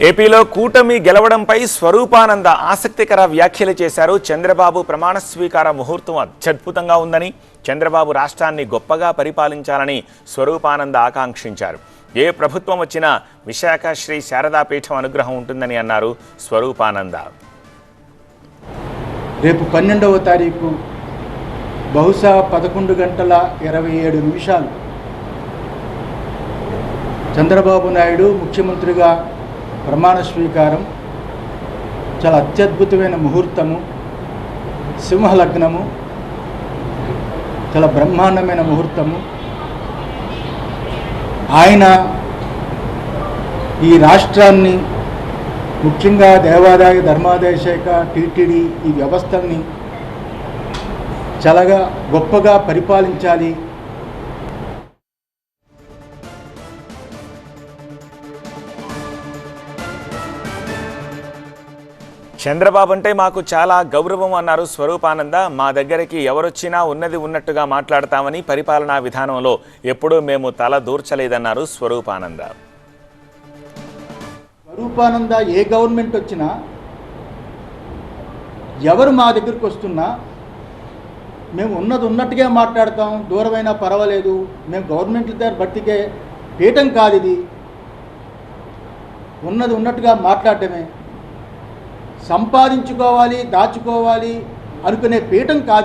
ఏపీలో కూటమి గెలవడంపై స్వరూపానంద ఆసక్తికర వ్యాఖ్యలు చేశారు. చంద్రబాబు ప్రమాణ స్వీకార ముహూర్తం అత్యద్భుతంగా ఉందని చంద్రబాబు రాష్ట్రాన్ని గొప్పగా పరిపాలించాలని స్వరూపానంద ఆకాంక్షించారు. ఏ ప్రభుత్వం వచ్చినా విశాఖ శ్రీ శారదాపీఠం అనుగ్రహం ఉంటుందని అన్నారు స్వరూపానంద. రేపు పన్నెండవ తారీఖు బహుశా పదకొండు గంటల ఇరవై ఏడు నిమిషాలు. చంద్రబాబు నాయుడు ముఖ్యమంత్రిగా ప్రమాణ స్వీకారం చాలా అత్యద్భుతమైన ముహూర్తము సింహలగ్నము చాలా బ్రహ్మాండమైన ముహూర్తము. ఆయన ఈ రాష్ట్రాన్ని ముఖ్యంగా దేవాదాయ ధర్మాదాయ శాఖ టీటీడీ ఈ వ్యవస్థల్ని చాలాగా గొప్పగా పరిపాలించాలి. చంద్రబాబు అంటే మాకు చాలా గౌరవం అన్నారు స్వరూపానంద. మా దగ్గరికి ఎవరొచ్చినా ఉన్నది ఉన్నట్టుగా మాట్లాడతామని పరిపాలనా విధానంలో ఎప్పుడూ మేము తల దూర్చలేదన్నారు స్వరూపానంద. స్వరూపానంద ఏ గవర్నమెంట్ వచ్చినా ఎవరు మా దగ్గరికి వస్తున్నా మేము ఉన్నది ఉన్నట్టుగా మాట్లాడతాం దూరమైనా పర్వాలేదు మేము గవర్నమెంట్ దగ్గర బట్టికే పీఠం కాదు ఇది. ఉన్నది ఉన్నట్టుగా మాట్లాడటమే సంపాదించుకోవాలి దాచుకోవాలి అనుకునే పీఠం కాదు